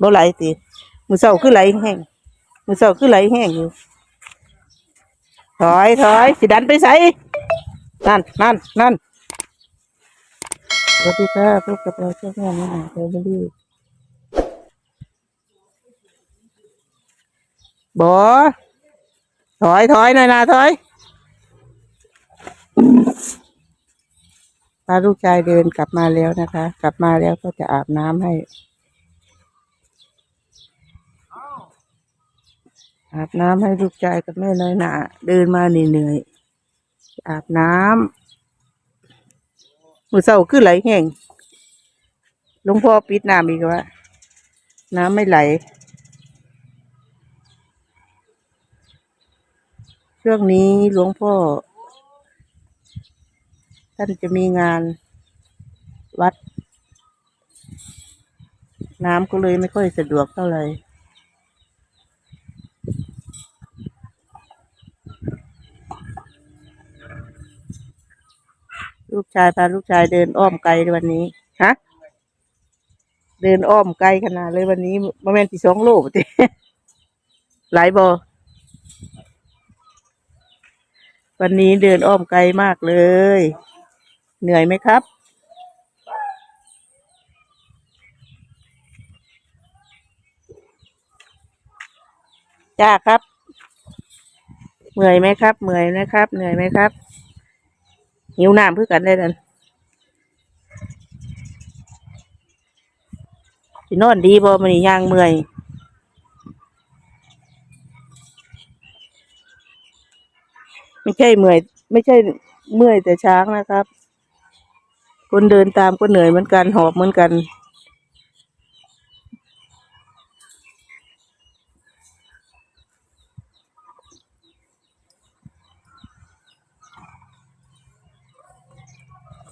บ่ไหลติมือเศร้าคือไหลแห้งมือเศร้าคือไหลแห้งอยู่ถอยถอยสิดันไปใส่นั่นนั่นนั่นสวัสดีค่ะพบกับเราเจ้าแม่นี่นะเทเบอรี่บอถอยถอยหน่อยนะถอยพาลูกชายเดินกลับมาแล้วนะคะ กลับมาแล้วก็จะอาบน้ำให้ อาบน้ำให้ลูกชายกับแม่น้อยหนาเดินมาเหนื่อยๆอาบน้ำมือเศร้าขึ้นไหลแห้งหลวงพ่อปิดน้ำอีกว่า น้ำไม่ไหล ช่วงนี้หลวงพ่อ ท่านจะมีงานวัด น้ำก็เลยไม่ค่อยสะดวกเท่าไหร่ ลูกชายพาลูกชายเดินอ้อมไกลวันนี้ฮะเดินอ้อมไกลขนาดเลยวันนี้ประมาณที่สองโลปะติหลายบอวันนี้เดินอ้อมไกลมากเลย เหนื่อยไหมครับ จ้าครับ เหนื่อยไหมครับ เหนื่อยไหมครับ เหนื่อยไหมครับ หิวน้ำเพื่อกันได้ดันสินอนดีบ่มันย่างเมื่อยไม่ใช่เมื่อย ไม่ใช่เมื่อยแต่ช้างนะครับ คนเดินตามก็เหนื่อยเหมือนกันหอบเหมือนกัน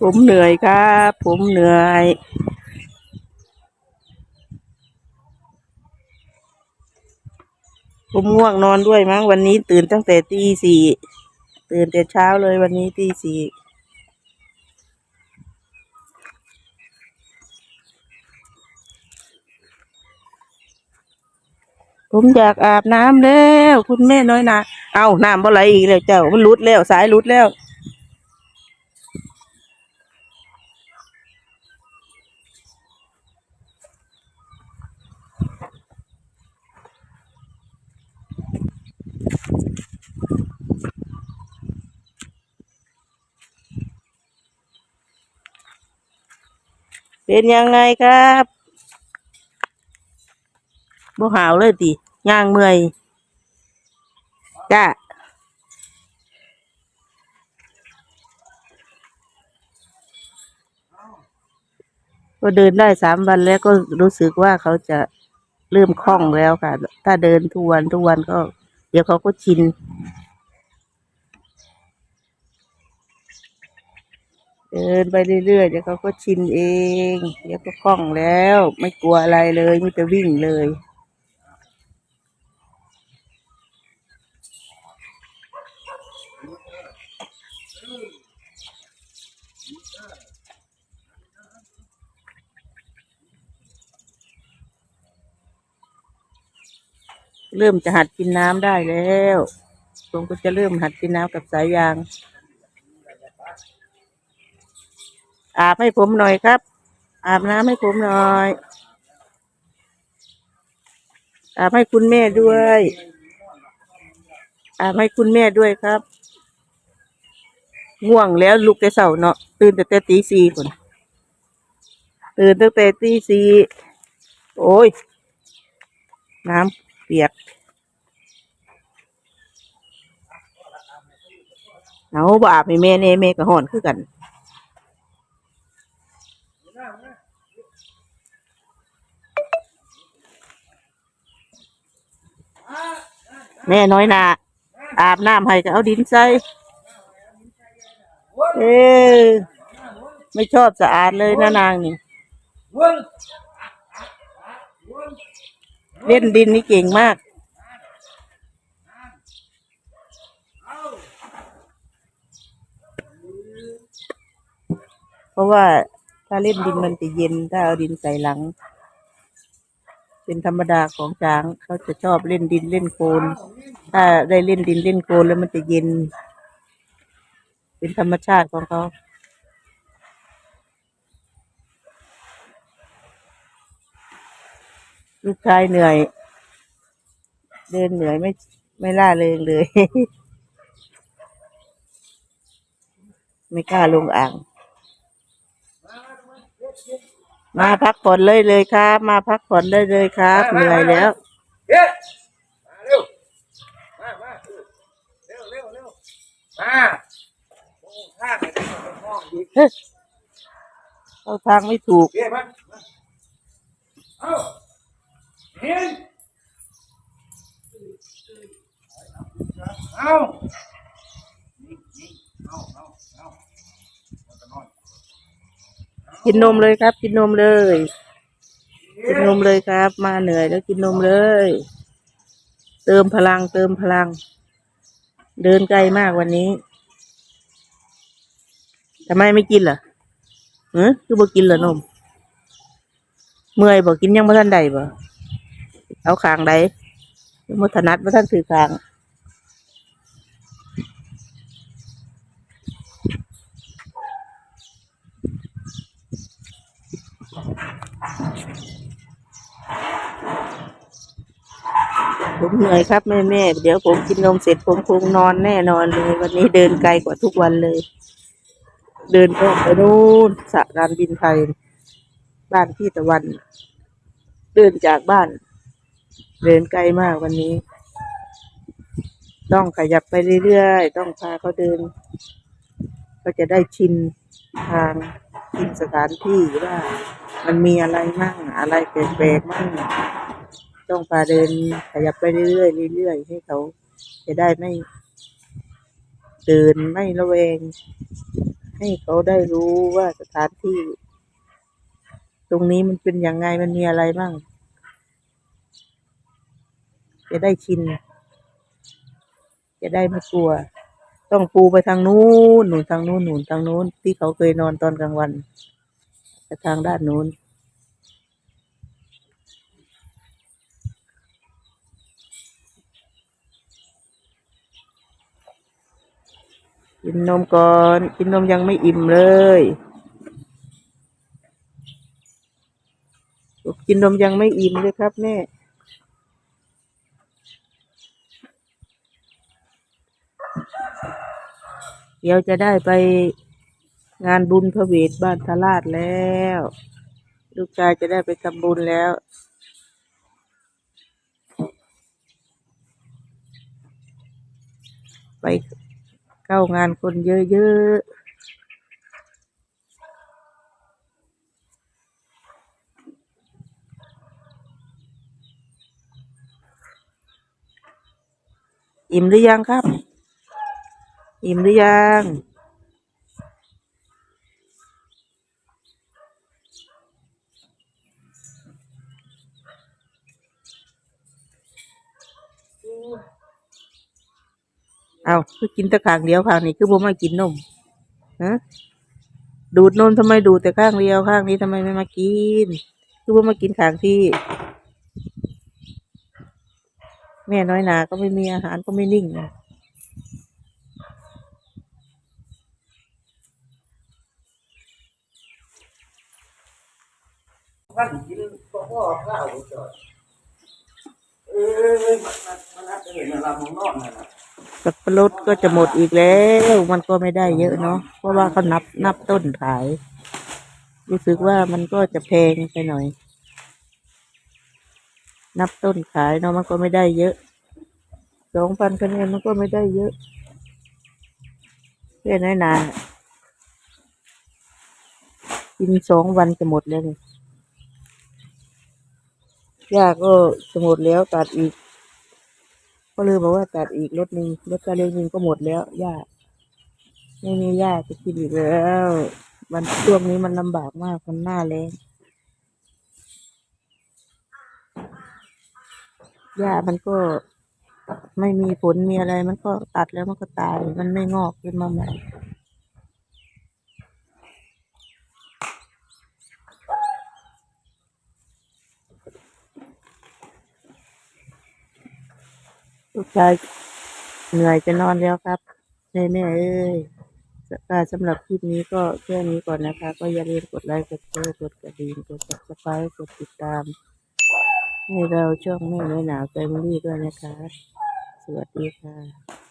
ผมเหนื่อยครับ ผมเหนื่อย ผมง่วงนอนด้วยมั้งวันนี้ตื่นตั้งแต่ตีสี่ตื่นแต่เช้าเลยวันนี้ตีสี่ผมอยากอาบน้ำแล้ว คุณแม่น้อยนาเอาน้ำบ่ไหลอีกแล้วเจ้า มันรุดแล้ว สายรุดแล้ว เป็นยังไงครับบ่หาวเลยติย่างเมื่อยจ้าก็เดินได้สามวันแล้วก็รู้สึกว่าเขาจะเริ่มคล่องแล้วค่ะ ถ้าเดินทุกวันทุกวันก็ เดี๋ยวเขาก็ชิน เดินไปเรื่อยๆเดี๋ยวเขาก็ชินเอง เดี๋ยวก็คล่องแล้ว ไม่กลัวอะไรเลยมแต่จะวิ่งเลยเริ่มจะหัดกินน้ำได้แล้วผมก็จะเริ่มหัดกินน้ำกับสายยาง อาบให้ผมหน่อยครับ อาบน้ำให้ผมหน่อย อาบให้คุณแม่ด้วย อาบให้คุณแม่ด้วยครับ ง่วงแล้วลุกแต่เสาเนาะตื่นแต่แต่ตีสี่คนตื่นตั้งแต่ตีสี่โอ้ย น้ำเปียกเอาบอาบให้แม่เน่แม่ก็ห่อนคือกัน แม่น้อยนาอาบน้ำให้ก็เอาดินใส่เออไม่ชอบสะอาดเลยนะนางนี่เล่นดินนี่เก่งมาก เพราะว่าถ้าเล่นดินมันจะเย็นถ้าเอาดินใส่หลัง เป็นธรรมดาของช้างเขาจะชอบเล่นดินเล่นโคลนถ้าได้เล่นดินเล่นโคลนแล้วมันจะเย็น เป็นธรรมชาติของเขาลูกชายเหนื่อย เดินเหนื่อยไม่ไม่ล่าเริงเลย ไม่กล้าลงอ่าง มาพักผ่อนเลยเลยครับ มาพักผ่อนได้เลยครับเหนื่อยแล้วเฮ้ยมาเร็วมามาเร็วเร็วเร็วมาข้างไหนได้มาเป็นห้องดีเข้าทางไม่ถูกเฮ้ยมามาเอาเห็นเอานี่นี่เอาเอาเอาเอาตะนอน กินนมเลยครับ กินนมเลย กินนมเลยครับ มาเหนื่อยแล้วกินนมเลย เติมพลังเติมพลัง เดินไกลมากวันนี้ทำไมไม่กินล่ะเออคือบ่กินเหรอนม เมื่อยบ่กินยังบ่ทันใดบ่เอาขางใดยังบ่ถนัดบ่ทันถือขาง ผมเหนื่อยครับแม่แม่เดี๋ยวผมกินนมเสร็จผมคงนอนแน่นอนเลย วันนี้เดินไกลกว่าทุกวันเลย เดินออมไปนู่นสะการบินไทย บ้านพี่ตะวัน เดินจากบ้าน เดินไกลมากวันนี้ ต้องขยับไปเรื่อยๆ ต้องพาเขาเดิน ก็จะได้ชินทาง ชินสถานที่ว่ามันมีอะไรมั่งอะไรแปลกๆมั่งต้องพาเดินขยับไปเรื่อยๆเรื่อยๆให้เขาจะได้ไม่เดินไม่ระแวง ให้เขาได้รู้ว่าสถานที่ ตรงนี้มันเป็นยังไงมันมีอะไรบ้างจะได้ชิน จะได้ไม่กลัว ต้องปูไปทางนู้นหนุนทางนู้นหนุนทางนู้น ที่เขาเคยนอนตอนกลางวันไปทางด้านนู้นกินนมก่อนกินนมยังไม่อิ่มเลยกกินนมยังไม่อิ่มเลยครับแม่ เดี๋ยวจะได้ไปงานบุญพระเวทบ้านทราชแล้ว ลูกชายจะได้ไปทำบุญแล้ว ไปเข้างานคนเยอะๆอิ่มหรือยังครับ อิ่มหรือยัง เอาคือกินแต่ข้างเดียวข้างนี้คือบ่มากินนมฮะดูดนมทำไมดูดแต่ข้างเดียวข้างนี้ทำไมไม่มากิน คือบ่มากินข้างที่ แม่น้อยหนาก็ไม่มีอาหารก็ไม่นิ่งนะ ท่านกินก็พ่อข้าวจอดเออมันมันมันน่าจะเห็นเรามองนอกนั่นน่ะสับปะรดก็จะหมดอีกแล้ว มันก็ไม่ได้เยอะเนาะเพราะว่าเขานับนับต้นขาย รู้สึกว่ามันก็จะแพงไปหน่อย นับต้นขายเนาะมันก็ไม่ได้เยอะสองพันคะแนนมันก็ไม่ได้เยอะแค่น้อยหนากินสองวันจะหมดแล้ว เนี่ยยาก็จะหมดแล้วตัดอีก ก็เลยบอกว่าตัดอีกรถหนึ่งรถกระเร็วหนึ่งก็หมดแล้วหญ้าไม่มีหญ้าจะกินอีกแล้ว มันช่วงนี้มันลำบากมากมันหน้าแรงหญ้ามันก็ไม่มีผลมีอะไรมันก็ตัดแล้วมันก็ตาย มันไม่งอกขึ้นมาใหม่ ลูกชายเหนื่อยจะนอนแล้วครับแม่แม่เอ้ยค่ะสำหรับคลิปนี้ก็แค่นี้ก่อนนะคะ ก็อย่าลืมกดไลค์กดแชร์กดกระดิ่งกด subscribe กดติดตาม ให้เราช่องแม่ไม่หนาวแฟมิลี่ด้วยนะคะ สวัสดีค่ะ